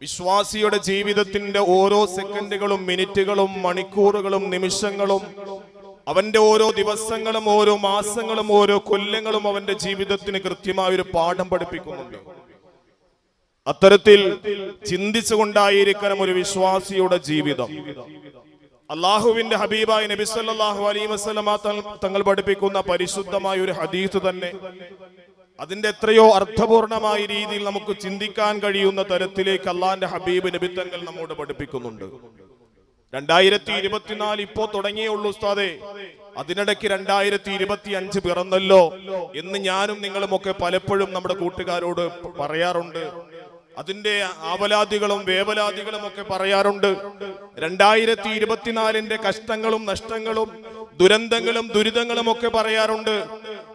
വിശ്വാസിയുടെ ജീവിതത്തിന്റെ ഓരോ സെക്കൻഡുകളും മിനിറ്റുകളും മണിക്കൂറുകളും നിമിഷങ്ങളും അവന്റെ ഓരോ ദിവസങ്ങളും ഓരോ മാസങ്ങളും ഓരോ കൊല്ലങ്ങളും അവന്റെ ജീവിതത്തിന് കൃത്യമായ ഒരു പാഠം പഠിപ്പിക്കുന്നുണ്ട്. അത്തരത്തിൽ ചിന്തിച്ചുകൊണ്ടായിരിക്കണം ഒരു വിശ്വാസിയുടെ ജീവിതം. അള്ളാഹുവിന്റെ ഹബീബായ നബി സല്ലല്ലാഹു അലൈഹി വസല്ലമ തങ്ങൾ- തങ്ങൾ പഠിപ്പിക്കുന്ന പരിശുദ്ധമായ ഒരു ഹദീസ് തന്നെ അതിന്റെ എത്രയോ അർത്ഥപൂർണമായ രീതിയിൽ നമുക്ക് ചിന്തിക്കാൻ കഴിയുന്ന തരത്തിലേക്ക് അള്ളാന്റെ ഹബീബ് നബി തങ്ങൾ നമ്മോട് പഠിപ്പിക്കുന്നുണ്ട്. രണ്ടായിരത്തി ഇരുപത്തിനാല് ഇപ്പോ തുടങ്ങിയുള്ളൂ ഉസ്താദെ. അതിനിടയ്ക്ക് രണ്ടായിരത്തി ഇരുപത്തി അഞ്ച് പിറന്നല്ലോ എന്ന് ഞാനും നിങ്ങളും ഒക്കെ പലപ്പോഴും നമ്മുടെ കൂട്ടുകാരോട് പറയാറുണ്ട്. അതിന്റെ ആവലാദികളും വേവലാദികളും ഒക്കെ പറയാറുണ്ട്. രണ്ടായിരത്തി ഇരുപത്തിനാലിന്റെ കഷ്ടങ്ങളും നഷ്ടങ്ങളും ദുരന്തങ്ങളും ദുരിതങ്ങളും ഒക്കെ പറയാറുണ്ട്.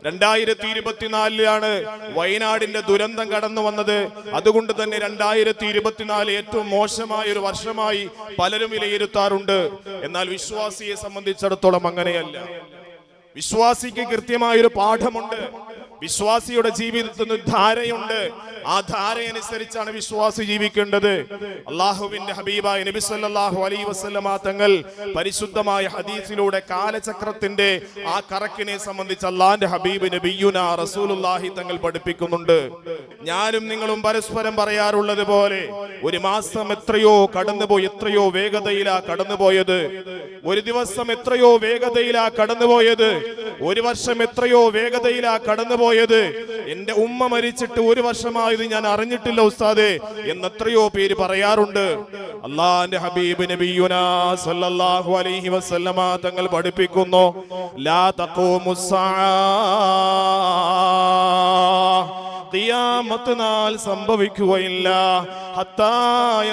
രണ്ടായിരത്തി ഇരുപത്തിനാലിലാണ് വയനാടിന്റെ ദുരന്തം കടന്നു വന്നത്. അതുകൊണ്ട് തന്നെ രണ്ടായിരത്തി ഇരുപത്തിനാല് ഏറ്റവും മോശമായ ഒരു വർഷമായി പലരും വിലയിരുത്താറുണ്ട്. എന്നാൽ വിശ്വാസിയെ സംബന്ധിച്ചിടത്തോളം അങ്ങനെയല്ല. വിശ്വാസിക്ക് കൃത്യമായൊരു പാഠമുണ്ട്. വിശ്വാസിയുടെ ജീവിതത്തിന് ധാരയുണ്ട്. ആ ധാരയനുസരിച്ചാണ് വിശ്വാസി ജീവിക്കേണ്ടത്. അള്ളാഹുവിന്റെ ഹബീബായ നബി സല്ലല്ലാഹു അലൈഹി വസല്ലമ തങ്ങൾ പരിശുദ്ധമായ ഹദീസിലൂടെ കാലചക്രത്തിന്റെ ആ കറക്കിനെ സംബന്ധിച്ച് അള്ളാന്റെ ഹബീബ് നബിയുന റസൂലുള്ളാഹി തങ്ങൾ പഠിപ്പിക്കുന്നുണ്ട്. ഞാനും നിങ്ങളും പരസ്പരം പറയാറുള്ളത് പോലെ ഒരു മാസം എത്രയോ കടന്നുപോയി എത്രയോ വേഗതയിലാ കടന്നുപോയത്. ഒരു ദിവസം എത്രയോ വേഗതയിലാ കടന്നുപോയത്. ഒരു വർഷം എത്രയോ വേഗതയിലാ കടന്നുപോയത് എന്റെ ഉമ്മ മരിച്ചിട്ട് ഒരു വർഷമായത് ഞാൻ അറിഞ്ഞിട്ടില്ല ഉസ്താദെ എന്നെത്രയോ പേര് പറയാറുണ്ട്. അള്ളാന്റെ ഹബീബ് നബിയുനാ സല്ലല്ലാഹു അലൈഹി വസല്ലമ തങ്ങൾ പഠിപ്പിക്കുന്നു ലാ തഖൂമുസ്സാ നാൾ സംഭവിക്കുകയില്ല. ഹത്തായ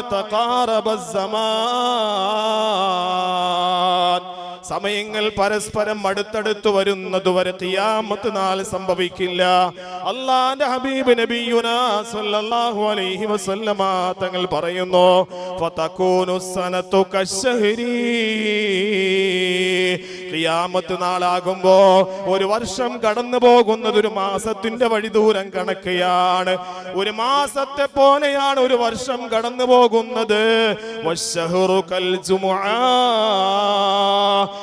സമയങ്ങൾ പരസ്പരം അടുത്തടുത്ത് വരുന്നത് വരെ ഖിയാമത്ത് നാൾ സംഭവിക്കില്ല. അള്ളാന്റെ ഹബീബ് നബിയുന അലൈഹി വസല്ലമ തങ്ങൾ പറയുന്നു ഖിയാമത്ത് നാളാകുമ്പോ ഒരു വർഷം കടന്നു പോകുന്നത് ഒരു മാസത്തിന്റെ വഴി ദൂരം കണക്കെയാണ്. ഒരു മാസത്തെ പോലെയാണ് ഒരു വർഷം കടന്നു പോകുന്നത്.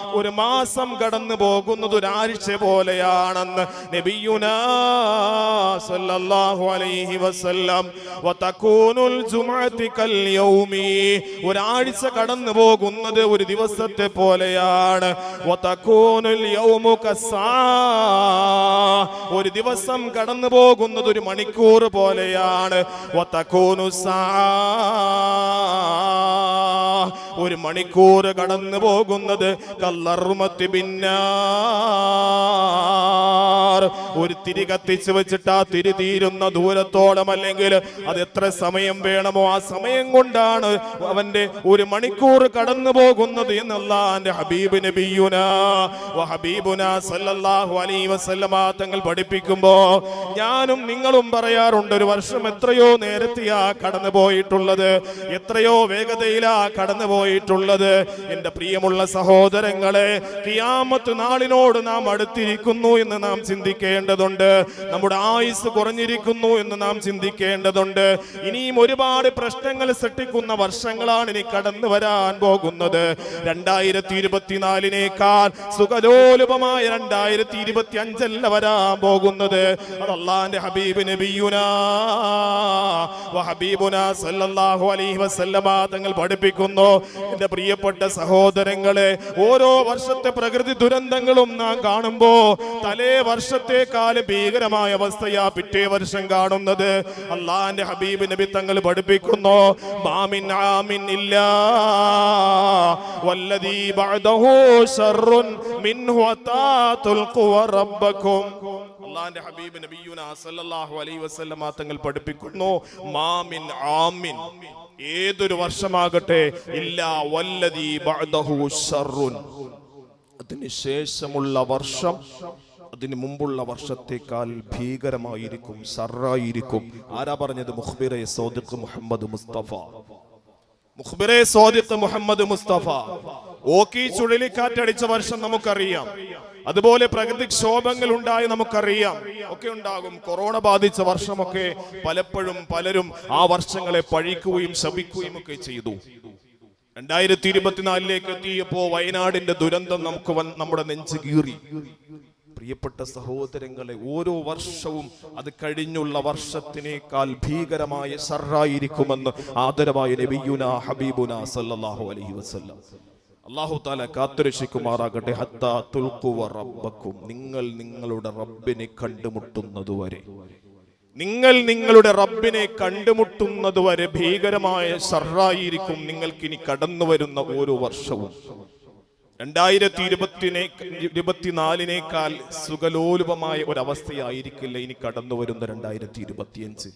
ഒരു മാസം കടന്നു പോകുന്നത് ഒരാഴ്ച പോലെയാണെന്ന് ഒരാഴ്ച കടന്നു പോകുന്നത് ഒരു ദിവസത്തെ പോലെയാണ്. ഒരു ദിവസം കടന്നു പോകുന്നത് ഒരു മണിക്കൂർ പോലെയാണ്. ഒരു മണിക്കൂർ കടന്നു പോകുന്നത് കല്ലറുമത്തി പിന്നാർ. ഒരു തിരി കത്തിച്ചു വെച്ചിട്ട് ആ തിരി തീരുന്ന ദൂരത്തോളം അല്ലെങ്കിൽ അത് എത്ര സമയം വേണമോ ആ സമയം കൊണ്ടാണ് അവന്റെ ഒരു മണിക്കൂർ കടന്നു പോകുന്നത് എന്നുള്ള എന്റെ ഹബീബ് നബിയുന. ഹബീബുന സല്ലല്ലാഹു അലൈഹി വസല്ലമ തങ്ങൾ പഠിപ്പിക്കുമ്പോ ഞാനും നിങ്ങളും പറയാറുണ്ട് ഒരു വർഷം എത്രയോ നേരത്തെയാ കടന്നു പോയിട്ടുള്ളത് എത്രയോ വേഗതയിലാ കടന്നു പോയിട്ടുള്ളത്. എന്റെ പ്രിയമുള്ള സഹോദരങ്ങളെ കിയാമത്ത് നാളിനോട് നാം അടുത്തിരിക്കുന്നു എന്ന് നാം ചിന്തിക്കേണ്ടതുണ്ട്. നമ്മുടെ ആയുസ് കുറഞ്ഞിരിക്കുന്നു എന്ന് നാം ചിന്തിക്കേണ്ടതുണ്ട്. ഇനിയും ഒരുപാട് പ്രശ്നങ്ങൾ സൃഷ്ടിക്കുന്ന വർഷങ്ങളാണ് ഇനി കടന്നു വരാൻ പോകുന്നത്. രണ്ടായിരത്തി ഇരുപത്തിനാലിനേക്കാൾ സുഖലോലുപമായ രണ്ടായിരത്തി ഇരുപത്തി അഞ്ചല്ല വരാൻ പോകുന്നത്. അത് അള്ളാന്റെ ഹബീബ് നബിയുനാ വ ഹബീബുനാ സല്ലല്ലാഹു അലൈഹി വസല്ലമ തങ്ങൾ പഠിപ്പിക്കുന്നു. എന്റെ പ്രിയപ്പെട്ട സഹോദരങ്ങളെ ഓരോ വർഷത്തെ പ്രകൃതി ദുരന്തങ്ങളും നാം കാണുമ്പോ തലേ വർഷത്തെക്കാൽ ഭീകരമായ അവസ്ഥയാ പിറ്റേ വർഷം കാണുന്നത്. അള്ളാന്റെ ഹബീബ് നബി തങ്ങൾ പഠിപ്പിക്കുന്നു മാമിൻ ആമിൻ ഇല്ല വല്ലദീ ബഅദഹു മിൻഹു അള്ളാന്റെ ഹബീബ് നബിയുന സല്ലല്ലാഹു അലൈഹി തങ്ങൾ പഠിപ്പിക്കുന്നു മാമിൻ ആമിൻ. ഏതൊരു വർഷമാകട്ടെ? ഇല്ല ശേഷമുള്ള വർഷം അതിനു മുമ്പുള്ള വർഷത്തേക്കാൾ ഭീകരമായിരിക്കും സർറായിരിക്കും ആരാ പറഞ്ഞത്? മുഹ്ബിറെ സോദിഖ് മുഹമ്മദ് മുസ്തഫ. മുഹ്ബിറെ സോദിഖ് മുഹമ്മദ് മുസ്തഫ. ഓക്കി ചുഴലിക്കാറ്റടിച്ച വർഷം നമുക്കറിയാം. അതുപോലെ പ്രകൃതിക്ഷോഭങ്ങൾ ഉണ്ടായി നമുക്കറിയാം. ഒക്കെ ഉണ്ടാകും. കൊറോണ ബാധിച്ച വർഷമൊക്കെ പലപ്പോഴും പലരും ആ വർഷങ്ങളെ പഴിക്കുകയും ശപിക്കുകയും ഒക്കെ ചെയ്തു. രണ്ടായിരത്തി ഇരുപത്തിനാലിലേക്ക് എത്തിയപ്പോ വയനാടിന്റെ ദുരന്തം നമുക്ക് നമ്മുടെ നെഞ്ച് കീറി. പ്രിയപ്പെട്ട സഹോദരങ്ങളെ ഓരോ വർഷവും അത് കഴിഞ്ഞുള്ള വർഷത്തിനേക്കാൾ ഭീകരമായ സർറായിരിക്കുമെന്ന് ആദരവായ നബിയുന ഹബീബുന സല്ലാഹു അലൈഹി വസല്ലം. അള്ളാഹു താല കാത്തുരക്ഷിക്കുമാറാകട്ടെ. ഹത്താ റബ്ബക്കും. നിങ്ങൾ നിങ്ങളുടെ റബ്ബിനെ കണ്ടുമുട്ടുന്നതുവരെ. നിങ്ങൾ നിങ്ങളുടെ റബ്ബിനെ കണ്ടുമുട്ടുന്നതുവരെ ഭീകരമായ ഷർറായിരിക്കും നിങ്ങൾക്കിനി കടന്നു വരുന്ന ഓരോ വർഷവും. രണ്ടായിരത്തി ഇരുപത്തിനെ ഇരുപത്തിനാലിനേക്കാൾ സുഖലോലുപമായ ഒരവസ്ഥയായിരിക്കില്ല ഇനി കടന്നു വരുന്ന രണ്ടായിരത്തി ഇരുപത്തിയഞ്ച്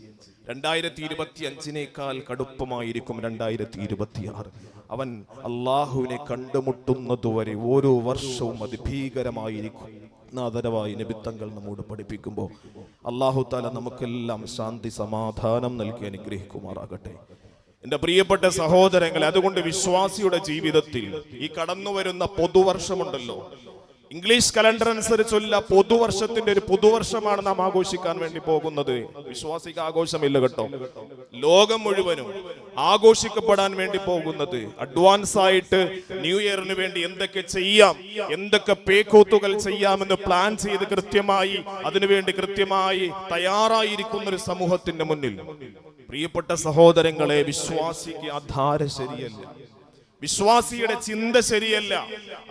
രണ്ടായിരത്തി ഇരുപത്തി അഞ്ചിനേക്കാൾ കടുപ്പമായിരിക്കും രണ്ടായിരത്തി ഇരുപത്തിയാറ് അവൻ അള്ളാഹുവിനെ കണ്ടുമുട്ടുന്നതുവരെ ഓരോ വർഷവും അത് ഭീകരമായിരിക്കും. നാദരവായി നിബിത്തങ്ങൾ നമ്മോട് പഠിപ്പിക്കുമ്പോൾ അള്ളാഹു താല നമുക്കെല്ലാം ശാന്തി സമാധാനം നൽകി അനുഗ്രഹിക്കുമാറാകട്ടെ. എന്റെ പ്രിയപ്പെട്ട സഹോദരങ്ങളെ അതുകൊണ്ട് വിശ്വാസിയുടെ ജീവിതത്തിൽ ഈ കടന്നു വരുന്ന പുതുവർഷമുണ്ടല്ലോ. ഇംഗ്ലീഷ് കലണ്ടർ അനുസരിച്ചുള്ള പുതുവർഷത്തിന്റെ ഒരു പുതുവർഷമാണ് നാം ആഘോഷിക്കാൻ വേണ്ടി പോകുന്നത്. വിശ്വാസിക ആഘോഷമില്ല കേട്ടോ. ലോകം മുഴുവനും ആഘോഷിക്കപ്പെടാൻ വേണ്ടി പോകുന്നത്. അഡ്വാൻസ് ആയിട്ട് ന്യൂ ഇയറിന് വേണ്ടി എന്തൊക്കെ ചെയ്യാം എന്തൊക്കെ പേക്കൂത്തുകൾ ചെയ്യാമെന്ന് പ്ലാൻ ചെയ്ത് കൃത്യമായി അതിനുവേണ്ടി കൃത്യമായി തയ്യാറായിരിക്കുന്ന ഒരു സമൂഹത്തിന്റെ മുന്നിൽ. പ്രിയപ്പെട്ട സഹോദരങ്ങളെ വിശ്വാസിക്ക് ആ ധാര ശരിയല്ല വിശ്വാസിയുടെ ചിന്ത ശരിയല്ല.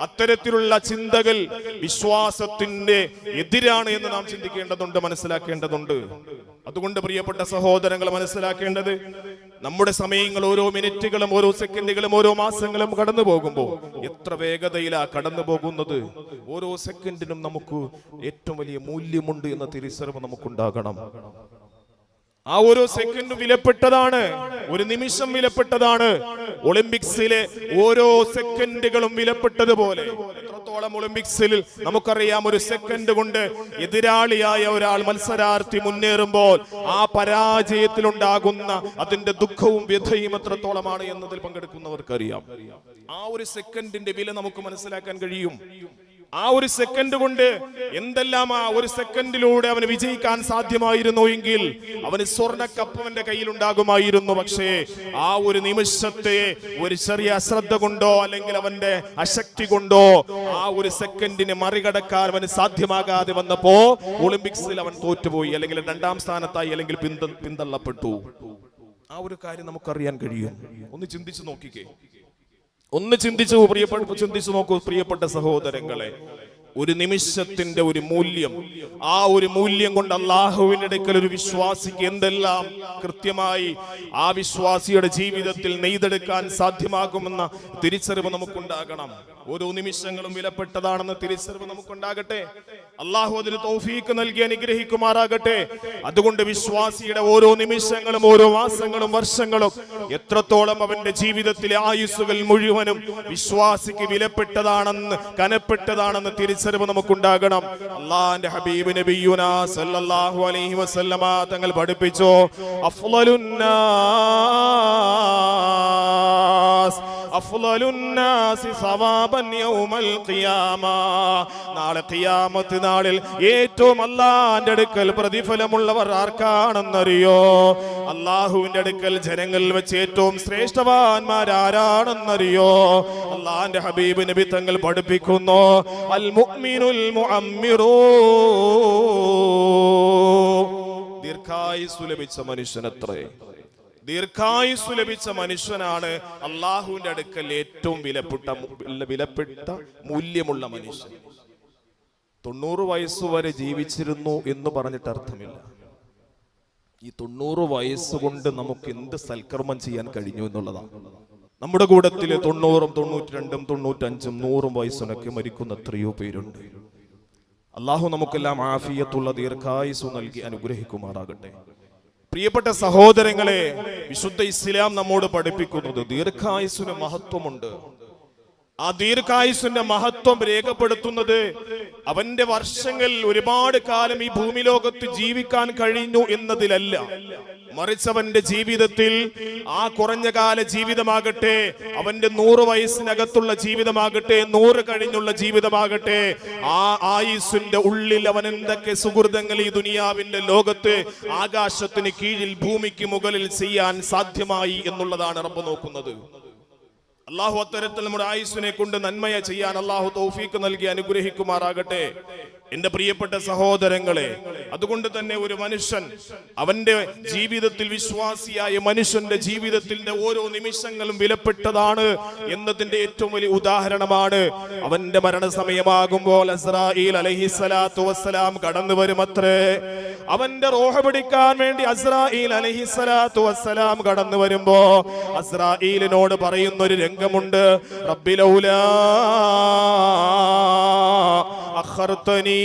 അത്തരത്തിലുള്ള ചിന്തകൾ വിശ്വാസത്തിന്റെ എതിരാണ് എന്ന് നാം ചിന്തിക്കേണ്ടതുണ്ട് മനസ്സിലാക്കേണ്ടതുണ്ട്. അതുകൊണ്ട് പ്രിയപ്പെട്ട സഹോദരങ്ങൾ മനസ്സിലാക്കേണ്ടത് നമ്മുടെ സമയങ്ങൾ ഓരോ മിനിറ്റുകളും ഓരോ സെക്കൻഡുകളും ഓരോ മാസങ്ങളും കടന്നു പോകുമ്പോൾ എത്ര വേഗതയിലാ കടന്നു പോകുന്നത്? ഓരോ സെക്കൻഡിനും നമുക്ക് ഏറ്റവും വലിയ മൂല്യമുണ്ട് എന്ന തിരിച്ചറിവ് നമുക്കുണ്ടാകണം. ആ ഓരോ സെക്കൻഡും വിലപ്പെട്ടതാണ് ഒരു നിമിഷം വിലപ്പെട്ടതാണ്. ഒളിമ്പിക്സിലെ ഓരോ സെക്കൻഡുകളും വിലപ്പെട്ടതുപോലെ. എത്രത്തോളം ഒളിമ്പിക്സിൽ നമുക്കറിയാം ഒരു സെക്കൻഡ് കൊണ്ട് എതിരാളിയായ ഒരാൾ മത്സരാർത്ഥി മുന്നേറുമ്പോൾ ആ പരാജയത്തിലുണ്ടാകുന്ന അതിന്റെ ദുഃഖവും വ്യഥയും എത്രത്തോളമാണ് എന്നതിൽ പങ്കെടുക്കുന്നവർക്കറിയാം. ആ ഒരു സെക്കൻഡിന്റെ വില നമുക്ക് മനസ്സിലാക്കാൻ കഴിയും. ആ ഒരു സെക്കൻഡ് കൊണ്ട് എന്തെല്ലാം ആ ഒരു സെക്കൻഡിലൂടെ അവന് വിജയിക്കാൻ സാധ്യമായിരുന്നു എങ്കിൽ അവന് സ്വർണ കപ്പ് അവന്റെ കയ്യിൽ ഉണ്ടാകുമായിരുന്നു പക്ഷേ ആ ഒരു നിമിഷത്തെ ഒരു ചെറിയ അശ്രദ്ധ കൊണ്ടോ അല്ലെങ്കിൽ അവന്റെ അശക്തി കൊണ്ടോ ആ ഒരു സെക്കൻഡിനെ മറികടക്കാൻ അവന് സാധ്യമാകാതെ വന്നപ്പോ ഒളിമ്പിക്സിൽ അവൻ തോറ്റുപോയി. അല്ലെങ്കിൽ രണ്ടാം സ്ഥാനത്തായി അല്ലെങ്കിൽ പിന്ത പിന്തള്ളപ്പെട്ടു. ആ ഒരു കാര്യം നമുക്കറിയാൻ കഴിയും. ഒന്ന് ചിന്തിച്ചു നോക്കിക്കേ. ഒന്ന് ചിന്തിച്ചു പ്രിയപ്പെട്ട ചിന്തിച്ചു നോക്കൂ പ്രിയപ്പെട്ട സഹോദരങ്ങളെ. ഒരു നിമിഷത്തിന്റെ ഒരു മൂല്യം. ആ ഒരു മൂല്യം കൊണ്ട് അള്ളാഹുവിന്റെ അടുക്കൽ ഒരു വിശ്വാസിക്ക് എന്തെല്ലാം കൃത്യമായി ആ വിശ്വാസിയുടെ ജീവിതത്തിൽ നെയ്തെടുക്കാൻ സാധ്യമാകുമെന്ന തിരിച്ചറിവ് നമുക്കുണ്ടാകണം. ഓരോ നിമിഷങ്ങളും വിലപ്പെട്ടതാണെന്ന് തിരിച്ചറിവ് നമുക്കുണ്ടാകട്ടെ. അള്ളാഹു അതിന് തൗഫീക്ക് നൽകി അനുഗ്രഹിക്കുമാറാകട്ടെ. അതുകൊണ്ട് വിശ്വാസിയുടെ ഓരോ നിമിഷങ്ങളും ഓരോ മാസങ്ങളും വർഷങ്ങളും എത്രത്തോളം അവന്റെ ജീവിതത്തിലെ ആയുസ്സുകൾ മുഴുവനും വിശ്വാസിക്ക് വിലപ്പെട്ടതാണെന്ന് കനപ്പെട്ടതാണെന്ന് തിരിച്ചറിവ് നമുക്കുണ്ടാകണം. അള്ളാന്റെ ഹബീബ് നബിയുന സല്ലല്ലാഹു അലൈഹി വസല്ലമ തങ്ങൾ പഠിപ്പിച്ചോ അഫ്ളലുന്നാസ് നാളെ ഖിയാമത്ത് നാളിൽ ഏറ്റവും അള്ളാന്റെ അടുക്കൽ പ്രതിഫലമുള്ളവർ ആർക്കാണെന്നറിയോ? അള്ളാഹുവിന്റെ അടുക്കൽ ജനങ്ങളിൽ വെച്ച് ഏറ്റവും ശ്രേഷ്ഠവാന്മാർ ആരാണെന്നറിയോ? അള്ളാന്റെ ഹബീബ് നബി തങ്ങൾ പഠിപ്പിക്കുന്നു അൽ മുഅ്മിനുൽ മുഅമ്മിറൂ. ദീർഘായുസ് ലഭിച്ച മനുഷ്യനത്രേ. ദീർഘായുസ് ലഭിച്ച മനുഷ്യനാണ് അള്ളാഹുവിന്റെ അടുക്കൽ ഏറ്റവും വിലപ്പെട്ട വിലപ്പെട്ട മൂല്യമുള്ള മനുഷ്യൻ. തൊണ്ണൂറ് വയസ്സ് വരെ ജീവിച്ചിരുന്നു എന്ന് പറഞ്ഞിട്ട് അർത്ഥമില്ല. ഈ തൊണ്ണൂറ് വയസ്സുകൊണ്ട് നമുക്ക് എന്ത് സൽക്കർമ്മം ചെയ്യാൻ കഴിഞ്ഞു എന്നുള്ളതാണ്. നമ്മുടെ കൂട്ടത്തിൽ തൊണ്ണൂറും തൊണ്ണൂറ്റി രണ്ടും തൊണ്ണൂറ്റഞ്ചും നൂറും വയസ്സിനൊക്കെ മരിക്കുന്ന എത്രയോ പേരുണ്ട്. അള്ളാഹു നമുക്കെല്ലാം ആഫിയത്തുള്ള ദീർഘായുസ് നൽകി അനുഗ്രഹിക്കുമാറാകട്ടെ. പ്രിയപ്പെട്ട സഹോദരങ്ങളെ വിശുദ്ധ ഇസ്ലാം നമ്മോട് പഠിപ്പിക്കുന്നത് ദീർഘായുസിന് മഹത്വമുണ്ട്. ആ ദീർഘായുസിന്റെ മഹത്വം രേഖപ്പെടുത്തുന്നത് അവന്റെ വർഷങ്ങൾ ഒരുപാട് കാലം ഈ ഭൂമി ലോകത്ത് ജീവിക്കാൻ കഴിഞ്ഞു എന്നതിലല്ല. മറിച്ച് അവന്റെ ജീവിതത്തിൽ ആ കുറഞ്ഞ കാല ജീവിതമാകട്ടെ അവന്റെ നൂറ് വയസ്സിനകത്തുള്ള ജീവിതമാകട്ടെ നൂറ് കഴിഞ്ഞുള്ള ജീവിതമാകട്ടെ ആ ആയുസിന്റെ ഉള്ളിൽ അവൻ എന്തൊക്കെ സുഹൃതങ്ങൾ ഈ ദുനിയാവിന്റെ ലോകത്ത് ആകാശത്തിന് കീഴിൽ ഭൂമിക്ക് മുകളിൽ ചെയ്യാൻ സാധ്യമായി എന്നുള്ളതാണ് റബ്ബ് നോക്കുന്നത്. അള്ളാഹു അത്തരത്തിൽ നമ്മുടെ ആയുസ്സിനെ കൊണ്ട് നന്മയെ ചെയ്യാൻ അള്ളാഹു തൗഫീക്ക് നൽകി അനുഗ്രഹിക്കുമാറാകട്ടെ. എന്റെ പ്രിയപ്പെട്ട സഹോദരങ്ങളെ അതുകൊണ്ട് തന്നെ ഒരു മനുഷ്യൻ അവന്റെ ജീവിതത്തിൽ വിശ്വാസിയായ മനുഷ്യന്റെ ജീവിതത്തിന്റെ ഓരോ നിമിഷങ്ങളും വിലപ്പെട്ടതാണ് എന്നതിന്റെ ഏറ്റവും വലിയ ഉദാഹരണമാണ്. അവന്റെ മരണസമയമാകുമ്പോൾ അസ്രായിൽ അലഹിസ്സലാത്തു വസ്സലാം കടന്നു വരുമത്രേ. അവന്റെ റോഹ പിടിക്കാൻ വേണ്ടി അസ്രായിൽ അലഹിസ്സലാത്തു വസ്സലാം കടന്നു വരുമ്പോ അസ്രായിലിനോട് പറയുന്ന ഒരു രംഗമുണ്ട്. റബ്ബിലൗലാ അഖർതനീ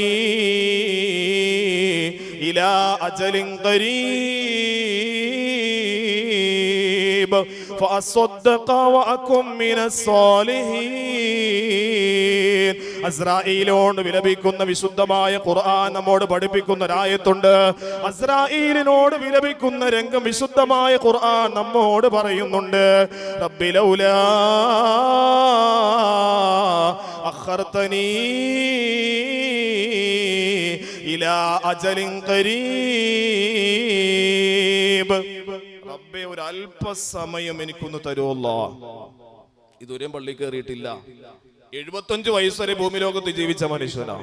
إلى أجل قريب فأصدق وأكن من الصالحين അസ്രായേലോട് വിലപിക്കുന്ന വിശുദ്ധമായ ഖുർആൻ നമ്മോട് പഠിപ്പിക്കുന്ന ഒരായത്തുണ്ട് അസ്രായേലിനോട് വിലപിക്കുന്ന രംഗം വിശുദ്ധമായ ഖുർആൻ നമ്മോട് പറയുന്നുണ്ട്. റബ്ബിലൗലാ അഖർതനീ ഇലാ അജലിൻ ഖരീബ്. റബ്ബേ ഒരു അല്പസമയം എനിക്കൊന്ന് തരുമല്ലോ ഇതുവരെയും പള്ളി കയറിയിട്ടില്ല എഴുപത്തഞ്ച് വയസ്സ് വരെ ഭൂമി ലോകത്ത് ജീവിച്ച മനുഷ്യനാ.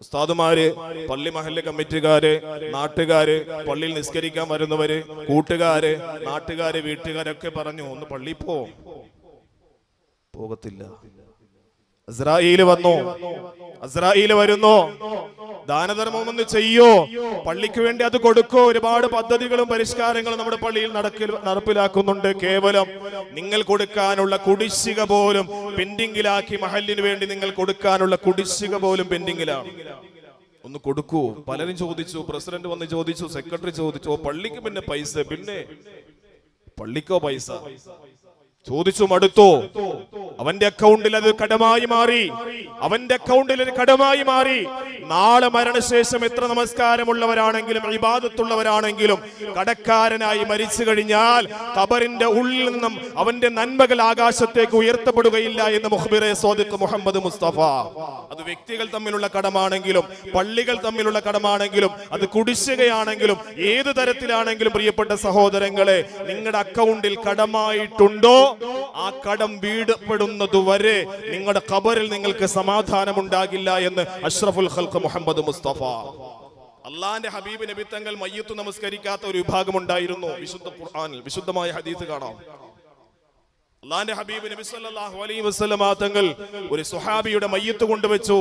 ഉസ്താദുമാര് പള്ളി മഹല്ല് കമ്മിറ്റിക്കാര് നാട്ടുകാര് പള്ളിയിൽ നിസ്കരിക്കാൻ വരുന്നവര് കൂട്ടുകാര് നാട്ടുകാര് വീട്ടുകാരൊക്കെ പറഞ്ഞു ഒന്ന് പള്ളി പോകത്തില്ല. അസ്രായേൽ വന്നു. അസ്രായേൽ വരുന്നു. ദാനധർമ്മം ഒന്ന് ചെയ്യോ. പള്ളിക്ക് വേണ്ടി അത് കൊടുക്കോ. ഒരുപാട് പദ്ധതികളും പരിഷ്കാരങ്ങളും നമ്മുടെ പള്ളിയിൽ നടക്കിൽ നടപ്പിലാക്കുന്നുണ്ട്. കേവലം നിങ്ങൾ കൊടുക്കാനുള്ള കുടിശ്ശിക പോലും പെൻഡിങ്ങിലാക്കി മഹലിന് വേണ്ടി നിങ്ങൾ കൊടുക്കാനുള്ള കുടിശ്ശിക പോലും പെൻഡിങ്ങിലാണ്. ഒന്ന് കൊടുക്കൂ. പലരും ചോദിച്ചു പ്രസിഡന്റ് വന്ന് ചോദിച്ചു സെക്രട്ടറി ചോദിച്ചു "ഓ, പള്ളിക്ക് പിന്നെ പൈസ പിന്നെ പള്ളിക്കോ പൈസ? ചോദിച്ചു മടുത്തു അവന്റെ അക്കൗണ്ടിൽ അത് കടമായി മാറി. അവന്റെ അക്കൗണ്ടിൽ അത് കടമായി മാറി. നാളെ മരണശേഷം എത്ര നമസ്കാരമുള്ളവരാണെങ്കിലും ഇബാദത്തുള്ളവരാണെങ്കിലും കടക്കാരനായി മരിച്ചു കഴിഞ്ഞാൽ ഖബറിന്റെ ഉള്ളിൽ നിന്നും അവന്റെ നന്മകൾ ആകാശത്തേക്ക് ഉയർത്തപ്പെടുകയില്ല എന്ന് മുഹബിറെ സോദിഖ് മുഹമ്മദ് മുസ്തഫ. അത് വ്യക്തികൾ തമ്മിലുള്ള കടമാണെങ്കിലും പള്ളികൾ തമ്മിലുള്ള കടമാണെങ്കിലും അത് കുടിശ്ശികയാണെങ്കിലും ഏത് തരത്തിലാണെങ്കിലും പ്രിയപ്പെട്ട സഹോദരങ്ങളെ നിങ്ങളുടെ അക്കൗണ്ടിൽ കടമായിട്ടുണ്ടോ? ആ കടം വീടപ്പെടുന്നതുവരെ നിങ്ങളുടെ കബറിൽ നിങ്ങൾക്ക് സമാധാനം ഉണ്ടാകില്ല എന്ന് അഷ്റഫുൽ ഖൽഖ് മുഹമ്മദ് മുസ്തഫ. അള്ളാന്റെ ഹബീബ് നബി തങ്ങൾ മയ്യത്ത് നമസ്കരിക്കാത്ത ഒരു വിഭാഗം ഉണ്ടായിരുന്നു. വിശുദ്ധ ഖുർആനിൽ വിശുദ്ധമായ ഹദീസ് കാണാം. അള്ളാന്റെ ഹബീബ് നബി സല്ലല്ലാഹു അലൈഹി വസല്ലമ തങ്ങൾ ഒരു സുഹാബിയുടെ മയ്യത്ത് കൊണ്ടുവച്ചു.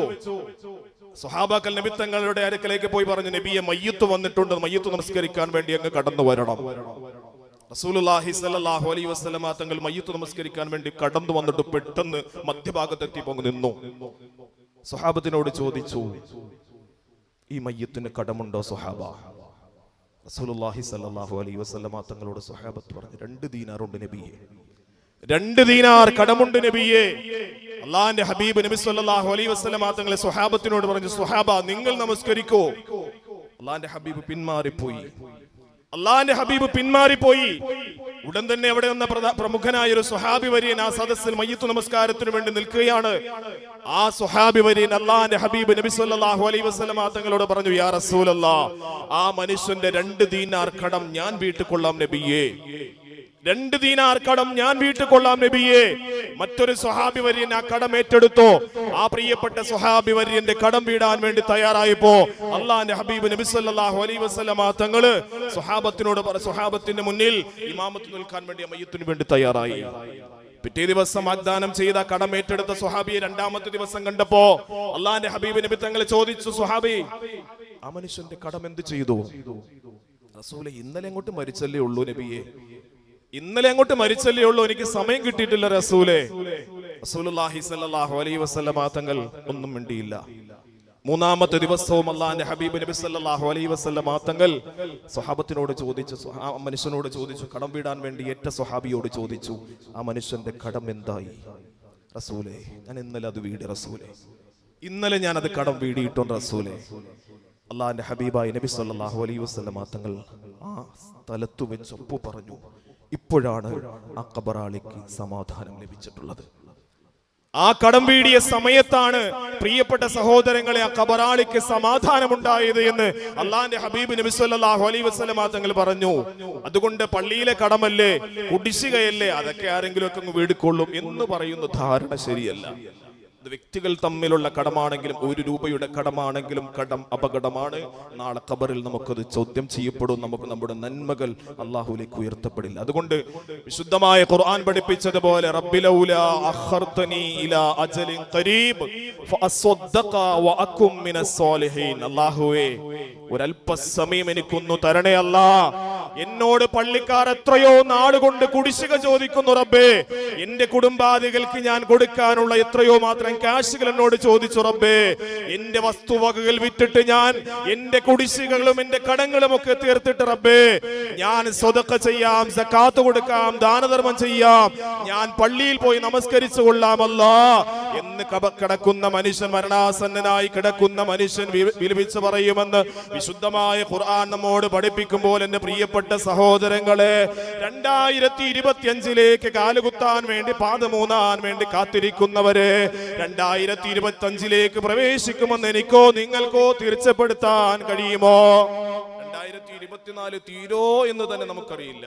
സുഹാബാക്കൽ നബി തങ്ങളുടെ അടുക്കലേക്ക് പോയി പറഞ്ഞു നബിയെ മയ്യത്ത് വന്നിട്ടുണ്ട്. മയ്യത്ത് നമസ്കരിക്കാൻ വേണ്ടി അങ്ങ് കടന്നു വരണം റസൂലുള്ളാഹി സ്വല്ലല്ലാഹു അലൈഹി വസല്ലമ തങ്ങൾ മയ്യത്ത് നമസ്കരിക്കാൻ വേണ്ടി കടന്നു വന്നിട്ട് പെട്ടെന്ന് മധ്യഭാഗത്തെത്തി പോങ്ങ് നിന്നു. സുഹാബത്തിനോട് ചോദിച്ചു ഈ മയ്യത്തിന് കടമുണ്ടോ സുഹാബ റസൂലുള്ളാഹി സ്വല്ലല്ലാഹു അലൈഹി വസല്ലമ തങ്ങളോട് സുഹാബത്ത് പറഞ്ഞു രണ്ട് ദീനാറുണ്ട് നബിയെ. രണ്ട് ദീനാർ കടമുണ്ട് നബിയെ. അള്ളാന്റെ ഹബീബ് നബി സല്ലല്ലാഹു അലൈഹി വസല്ലമ തങ്ങളെ സുഹാബത്തിനോട് പറഞ്ഞു സുഹാബ നിങ്ങൾ നമസ്കരിക്കോ. അള്ളാന്റെ ഹബീബ് പിന്മാറിപ്പോയി. അള്ളാന്റെ ഹബീബ് പിന്മാറിപ്പോയി. ഉടൻ തന്നെ അവിടെ വന്ന പ്രമുഖനായ ഒരു സുഹാബി വര്യൻ ആ സദസ്സിൽ മയ്യത്ത് നമസ്കാരത്തിന് വേണ്ടി നിൽക്കുകയാണ്. ആ സുഹാബി വര്യൻ അള്ളാന്റെ ഹബീബ് നബി സല്ലല്ലാഹു അലൈഹി വസല്ലമ തങ്ങളോട് പറഞ്ഞു യാ റസൂലല്ലാ ആ മനുഷ്യന്റെ രണ്ട് ദീനാർ കടം ഞാൻ വീട്ടിക്കൊള്ളാം നബിയേ. രണ്ട് ദീനാർ കടം ഞാൻ വീട്ടിൽ കൊള്ളാം നബിയെ. മറ്റൊരു സ്വഹാബി വര്യൻ ആ കടം ഏറ്റെടുത്തു. ആ പ്രിയപ്പെട്ട സ്വഹാബി വര്യന്റെ കടം വീടാൻ വേണ്ടി തയ്യാറായപ്പോ. അള്ളാന്റെ ഹബീബ് നബി സല്ലല്ലാഹു അലൈഹി വസല്ലമ തങ്ങൾ സ്വഹാബത്തിനോട് സ്വഹാബത്തിന്റെ മുന്നിൽ ഇമാമത്ത് നിൽക്കാൻ വേണ്ടി മയ്യത്തിന് വേണ്ടി തയ്യാറായി. പിറ്റേ ദിവസം വാഗ്ദാനം ചെയ്ത കടം ഏറ്റെടുത്ത സുഹാബിയെ രണ്ടാമത്തെ ദിവസം കണ്ടപ്പോ അള്ളാന്റെ ഹബീബ് നബി തങ്ങളെ ചോദിച്ചു സുഹാബി ആ മനുഷ്യന്റെ കടം എന്ത് ചെയ്തു? റസൂലെ ഇന്നലെ അങ്ങോട്ട് മരിച്ചല്ലേ ഉള്ളൂ നബിയെ. ഇന്നലെ അങ്ങോട്ട് മരിച്ചല്ലേ ഉള്ളൂ. എനിക്ക് സമയം കിട്ടിയിട്ടില്ല റസൂലെ. സല്ലല്ലാഹു അലൈഹി വസല്ലമ തങ്ങൾ ഒന്നും മിണ്ടിയില്ല. മൂന്നാമത്തെ ദിവസവും അള്ളാഹിന്റെ ഹബീബ് നബി സല്ലല്ലാഹു അലൈഹി വസല്ലമ തങ്ങൾ സ്വഹാബത്തിനോട് ചോദിച്ചു ആ മനുഷ്യനോട് ചോദിച്ചു കടം വീടാൻ വേണ്ടി ഏറ്റ സ്വഹാബിയോട് ചോദിച്ചു ആ മനുഷ്യന്റെ കടം എന്തായി? റസൂലേ ഞാൻ ഇന്നലെ അത് വീട് റസൂലേ. ഇന്നലെ ഞാൻ അത് കടം വീടിയിട്ടുണ്ട് റസൂലേ. അള്ളാഹിന്റെ ഹബീബായി നബി സല്ലല്ലാഹു അലൈഹി വസല്ലമ തങ്ങൾ ആ സ്ഥലത്ത് വെച്ച് ഒപ്പു പറഞ്ഞു. ഇപ്പോഴാണ് ആ കബറാളിക്ക് സമാധാനം ലഭിച്ചിട്ടുള്ളത്. ആ കടം വീടിയ സമയത്താണ് പ്രിയപ്പെട്ട സഹോദരങ്ങളെ ആ കബറാളിക്ക് സമാധാനമുണ്ടായത് എന്ന് അള്ളാന്റെ ഹബീബ് നബി സല്ലല്ലാഹു അലൈഹി വസല്ലമ തങ്ങൾ പറഞ്ഞു. അതുകൊണ്ട് പള്ളിയിലെ കടമല്ലേ കുടിശ്ശികയല്ലേ അതൊക്കെ ആരെങ്കിലും ഒക്കെ വീടിക്കൊള്ളും എന്ന് പറയുന്ന ധാരണ ശരിയല്ല. വ്യക്തികൾ തമ്മിലുള്ള കടമാണെങ്കിലും ഒരു രൂപയുടെ കടമാണെങ്കിലും കടം അപകടമാണ്. നാളെ ഖബറിൽ നമുക്കത് ചോദ്യം ചെയ്യപ്പെടും. നമുക്ക് നമ്മുടെ നന്മകൾ അള്ളാഹുലേക്ക് ഉയർത്തപ്പെടില്ല. അതുകൊണ്ട് വിശുദ്ധമായ ഖുർആൻ പഠിപ്പിച്ചതുപോലെ ഒരല്പസമയം എനിക്കൊന്നു തരണേ അല്ല. എന്നോട് പള്ളിക്കാർ എത്രയോ നാടുകൊണ്ട് കുടിശ്ശിക ചോദിക്കുന്നു റബ്ബേ. എന്റെ കുടുംബാദികൾക്ക് ഞാൻ കൊടുക്കാനുള്ള എത്രയോ മാത്രം കാശുകൾ എന്നോട് ചോദിച്ചു റബ്ബേ എന്റെ വസ്തുവകകൾ വിറ്റിട്ട് ഞാൻ എന്റെ കുടിശ്ശികളും എന്റെ കടങ്ങളും ഒക്കെ തീർത്തിട്ട് റബ്ബേ ഞാൻ സ്വതക്ക ചെയ്യാം സക്കാത്ത് കൊടുക്കാം ദാനധർമ്മം ചെയ്യാം ഞാൻ പള്ളിയിൽ പോയി നമസ്കരിച്ചു കൊള്ളാമല്ല എന്ന് കിടക്കുന്ന മനുഷ്യൻ മരണാസന്നനായി കിടക്കുന്ന മനുഷ്യൻ വിലപിച്ച് പറയുമെന്ന് വിശുദ്ധമായ ഖുർആൻ നമ്മോട് പഠിപ്പിക്കുമ്പോൾ എന്റെ പ്രിയപ്പെട്ട സഹോദരങ്ങളെ രണ്ടായിരത്തി ഇരുപത്തിയഞ്ചിലേക്ക് കാലുകുത്താൻ വേണ്ടി പാദമൂന്നാൻ വേണ്ടി കാത്തിരിക്കുന്നവരെ രണ്ടായിരത്തി ഇരുപത്തി അഞ്ചിലേക്ക് പ്രവേശിക്കുമെന്ന് എനിക്കോ നിങ്ങൾക്കോ തീർച്ചപ്പെടുത്താൻ കഴിയുമോ? രണ്ടായിരത്തി ഇരുപത്തിനാല് തീരോ എന്ന് തന്നെ നമുക്കറിയില്ല.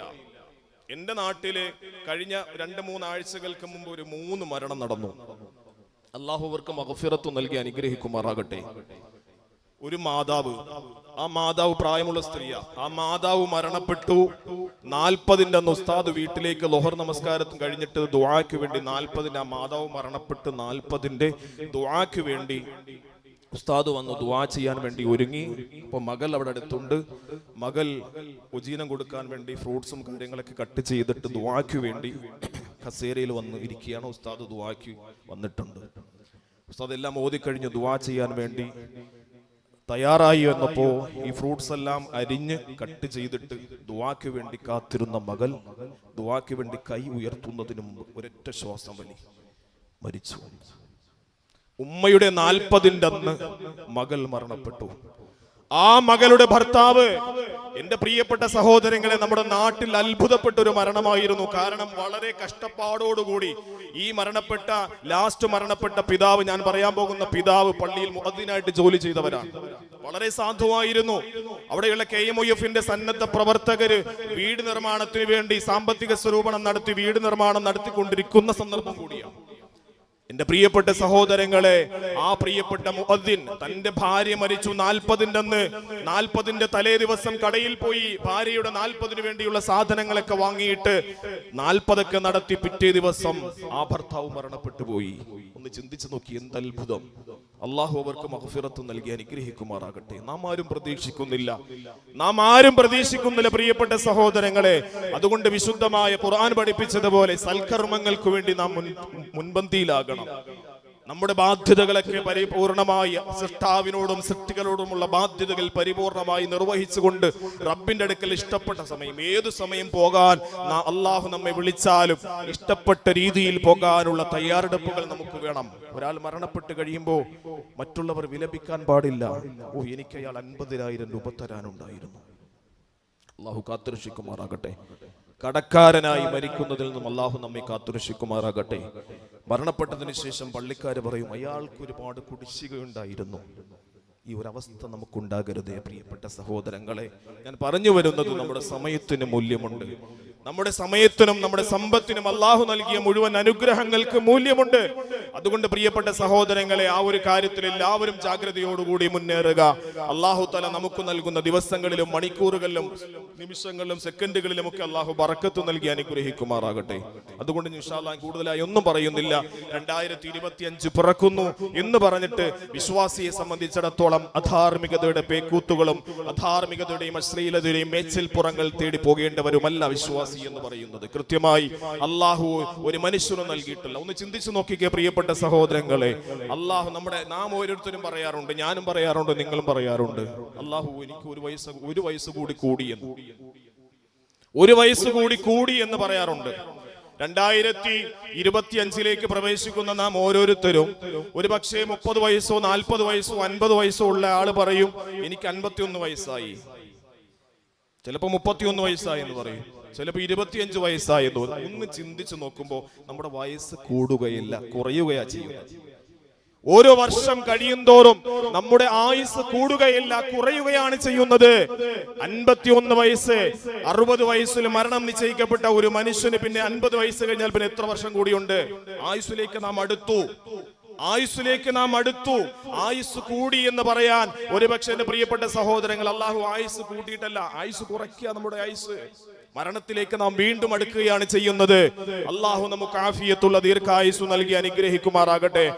എന്റെ നാട്ടിൽ കഴിഞ്ഞ രണ്ട് മൂന്നാഴ്ചകൾക്ക് മുമ്പ് ഒരു മൂന്ന് മരണം നടന്നു. അള്ളാഹുവർക്ക് മഹഫിറത്തു നൽകി അനുഗ്രഹിക്കുമാറാകട്ടെ. ഒരു മാതാവ്. ആ മാതാവ് പ്രായമുള്ള സ്ത്രീയാ. ആ മാതാവ് മരണപ്പെട്ടു. നാൽപ്പതിന്റെ അന്ന് ഉസ്താദ് വീട്ടിലേക്ക് ലോഹർ നമസ്കാരത്തും കഴിഞ്ഞിട്ട് ദുവാക്ക് വേണ്ടി നാൽപ്പതിന്റെ ആ മാതാവ് മരണപ്പെട്ട് നാൽപ്പതിന്റെ ദുവാക്ക് വേണ്ടി ഉസ്താദ് വന്നു ദുവാ ചെയ്യാൻ വേണ്ടി ഒരുങ്ങി. അപ്പൊ മകൾ അവിടെ അടുത്തുണ്ട്. മകൾ ഉജീനം കൊടുക്കാൻ വേണ്ടി ഫ്രൂട്ട്സും കാര്യങ്ങളൊക്കെ കട്ട് ചെയ്തിട്ട് ദുവാക്ക് വേണ്ടി കസേരയിൽ വന്ന് ഇരിക്കുകയാണ്. ഉസ്താദ് ദുവാക്ക് വന്നിട്ടുണ്ട്. ഉസ്താദ് എല്ലാം ഓതിക്കഴിഞ്ഞ് ദുവാ ചെയ്യാൻ വേണ്ടി തയ്യാറായി വന്നപ്പോ ഈ ഫ്രൂട്ട്സ് എല്ലാം അരിഞ്ഞ് കട്ട് ചെയ്തിട്ട് ദുവാക്ക് വേണ്ടി കാത്തിരുന്ന മകൾ ദുവാക്ക് വേണ്ടി കൈ ഉയർത്തുന്നതിന് മുമ്പ് ഒരൊറ്റ ശ്വാസം വലി മരിച്ചു. ഉമ്മയുടെ നാൽപ്പതിന്റെ അന്ന് മകൾ മരണപ്പെട്ടു. ആ മകളുടെ ഭർത്താവ് എന്റെ പ്രിയപ്പെട്ട സഹോദരങ്ങളെ നമ്മുടെ നാട്ടിൽ അത്ഭുതപ്പെട്ട ഒരു മരണമായിരുന്നു. കാരണം വളരെ കഷ്ടപ്പാടോടുകൂടി ഈ മരണപ്പെട്ട ലാസ്റ്റ് മരണപ്പെട്ട പിതാവ് ഞാൻ പറയാൻ പോകുന്ന പിതാവ് പള്ളിയിൽ മുഹദ്ദീനായിട്ട് ജോലി ചെയ്തവരാണ്. വളരെ സാധുവായിരുന്നു. അവിടെയുള്ള കെ എം എഫിന്റെ സന്നദ്ധ പ്രവർത്തകര് വീട് നിർമ്മാണത്തിന് വേണ്ടി സാമ്പത്തിക സ്വരൂപണം നടത്തി വീട് നിർമ്മാണം നടത്തിക്കൊണ്ടിരിക്കുന്ന സന്ദർഭം കൂടിയാണ്. എന്റെ പ്രിയപ്പെട്ട സഹോദരങ്ങളെ ആ പ്രിയപ്പെട്ട മുഹദ്ദിൻ തന്റെ ഭാര്യ മരിച്ചു നാൽപ്പതിന്റെ അന്ന് നാൽപ്പതിന്റെ തലേ ദിവസം കടയിൽ പോയി ഭാര്യയുടെ നാൽപ്പതിനു വേണ്ടിയുള്ള സാധനങ്ങളൊക്കെ വാങ്ങിയിട്ട് നാൽപ്പതൊക്കെ നടത്തി പിറ്റേ ദിവസം ആ ഭർത്താവ് മരണപ്പെട്ടു പോയി. ഒന്ന് ചിന്തിച്ചു നോക്കി എന്ത് അത്ഭുതം. അള്ളാഹു അവർക്ക് മഹഫിറത്ത് നൽകി അനുഗ്രഹിക്കുമാറാകട്ടെ. നാം ആരും പ്രതീക്ഷിക്കുന്നില്ല. നാം ആരും പ്രതീക്ഷിക്കുന്നില്ല പ്രിയപ്പെട്ട സഹോദരങ്ങളെ. അതുകൊണ്ട് വിശുദ്ധമായ ഖുർആൻ പഠിപ്പിച്ചതുപോലെ സൽക്കർമ്മങ്ങൾക്ക് വേണ്ടി നാം മുൻ മുൻപന്തിയിലാകണം. നമ്മുടെ ബാധ്യതകളൊക്കെ പരിപൂർണമായി സൃഷ്ടാവിനോടും സൃഷ്ടികളോടുമുള്ള ബാധ്യതകൾ പരിപൂർണമായി നിർവഹിച്ചുകൊണ്ട് റബ്ബിന്റെ അടുക്കൽ ഇഷ്ടപ്പെട്ട സമയം ഏതു സമയം പോകാൻ അള്ളാഹു നമ്മെ വിളിച്ചാലും ഇഷ്ടപ്പെട്ട രീതിയിൽ പോകാനുള്ള തയ്യാറെടുപ്പുകൾ നമുക്ക് വേണം. ഒരാൾ മരണപ്പെട്ട് കഴിയുമ്പോൾ മറ്റുള്ളവർ വിലപിക്കാൻ പാടില്ല. ഓ എനിക്ക് അയാൾ അൻപതിനായിരം രൂപ തരാനുണ്ടായിരുന്നു. അള്ളാഹു കാത്തുരക്ഷിക്കുമാറാകട്ടെ. കടക്കാരനായി മരിക്കുന്നതിൽ നിന്നും അള്ളാഹു നമ്മെ കാത്തുരക്ഷിക്കുമാറാകട്ടെ. മരണപ്പെട്ടതിന് ശേഷം പള്ളിക്കാര് പറയും അയാൾക്ക് ഒരുപാട് കുടിശ്ശികയുണ്ടായിരുന്നു. ഈ ഒരു അവസ്ഥ നമുക്കുണ്ടാകരുതേ പ്രിയപ്പെട്ട സഹോദരങ്ങളെ. ഞാൻ പറഞ്ഞു വരുന്നത് നമ്മുടെ സമയത്തിന് മൂല്യമുണ്ട്. നമ്മുടെ സമയത്തിനും നമ്മുടെ സമ്പത്തിനും അള്ളാഹു നൽകിയ മുഴുവൻ അനുഗ്രഹങ്ങൾക്ക് മൂല്യമുണ്ട്. അതുകൊണ്ട് പ്രിയപ്പെട്ട സഹോദരങ്ങളെ ആ ഒരു കാര്യത്തിൽ എല്ലാവരും ജാഗ്രതയോടുകൂടി മുന്നേറുക. അള്ളാഹു തല നമുക്ക് നൽകുന്ന ദിവസങ്ങളിലും മണിക്കൂറുകളിലും നിമിഷങ്ങളിലും സെക്കൻഡുകളിലും ഒക്കെ അള്ളാഹു ബറക്കത്ത് നൽകി അനുഗ്രഹിക്കുമാറാകട്ടെ. അതുകൊണ്ട് നിഷാല കൂടുതലായി ഒന്നും പറയുന്നില്ല. രണ്ടായിരത്തി ഇരുപത്തി അഞ്ച് പിറക്കുന്നു എന്ന് പറഞ്ഞിട്ട് വിശ്വാസിയെ സംബന്ധിച്ചിടത്തോളം അധാർമികതയുടെ പേക്കൂത്തുകളും അധാർമികതയുടെയും അശ്ലീലതയുടെയും മേച്ചിൽ പുറങ്ങൾ തേടി പോകേണ്ടവരുമല്ല വിശ്വാസി. എന്ന് പറയുന്നത്. കൃത്യമായി അള്ളാഹു ഒരു മനുഷ്യന് നൽകിയിട്ടില്ല. ഒന്ന് ചിന്തിച്ചു നോക്കിക്കേ പ്രിയപ്പെട്ട സഹോദരങ്ങളെ. അള്ളാഹു നമ്മുടെ നാം ഓരോരുത്തരും പറയാറുണ്ട് ഞാനും പറയാറുണ്ട് നിങ്ങളും പറയാറുണ്ട്. അള്ളാഹു എനിക്ക് ഒരു വയസ്സ് ഒരു വയസ്സ് കൂടി കൂടി എന്ന്. ഒരു വയസ്സ് കൂടി കൂടി എന്ന് പറയാറുണ്ട്. രണ്ടായിരത്തി ഇരുപത്തി അഞ്ചിലേക്ക് പ്രവേശിക്കുന്ന നാം ഓരോരുത്തരും ഒരു പക്ഷേ മുപ്പത് വയസ്സോ നാൽപ്പത് വയസ്സോ അൻപത് വയസ്സോ ഉള്ള ആൾ പറയും എനിക്ക് അൻപത്തിയൊന്ന് വയസ്സായി. ചിലപ്പോ മുപ്പത്തിയൊന്ന് വയസ്സായി എന്ന് പറയും. ചിലപ്പോൾ ഇരുപത്തിയഞ്ച് വയസ്സായി എന്ന് പറയും. ഒന്ന് ചിന്തിച്ചു നോക്കുമ്പോൾ നമ്മുടെ വയസ്സ് കൂടുകയില്ല കുറയുകയാ ചെയ്യുന്നത്. ഓരോ വർഷം കഴിയുന്തോറും നമ്മുടെ ആയുസ് കൂടുകയില്ല കുറയുകയാണ് ചെയ്യുന്നത്. അൻപത്തിയൊന്ന് വയസ്സ് അറുപത് വയസ്സിൽ മരണം നിശ്ചയിക്കപ്പെട്ട ഒരു മനുഷ്യന് പിന്നെ അൻപത് വയസ്സ് കഴിഞ്ഞാൽ പിന്നെ എത്ര വർഷം കൂടിയുണ്ട്? ആയുസ്സിലേക്ക് നാം അടുത്തു. ആയുസ്സിലേക്ക് നാം അടുത്തു. ആയുസ് കൂടി എന്ന് പറയാൻ ഒരുപക്ഷെ എന്റെ പ്രിയപ്പെട്ട സഹോദരങ്ങൾ അള്ളാഹു ആയുസ് കൂട്ടിയിട്ടല്ല ആയുസ് കുറയ്ക്കുക നമ്മുടെ ആയുസ് മരണത്തിലേക്ക് നാം വീണ്ടും അടുക്കുകയാണ് ചെയ്യുന്നത്. അള്ളാഹു നമുക്ക് ആഫിയത്തുള്ള ദീർഘായുസ് നൽകി അനുഗ്രഹിക്കുമാറാകട്ടെ.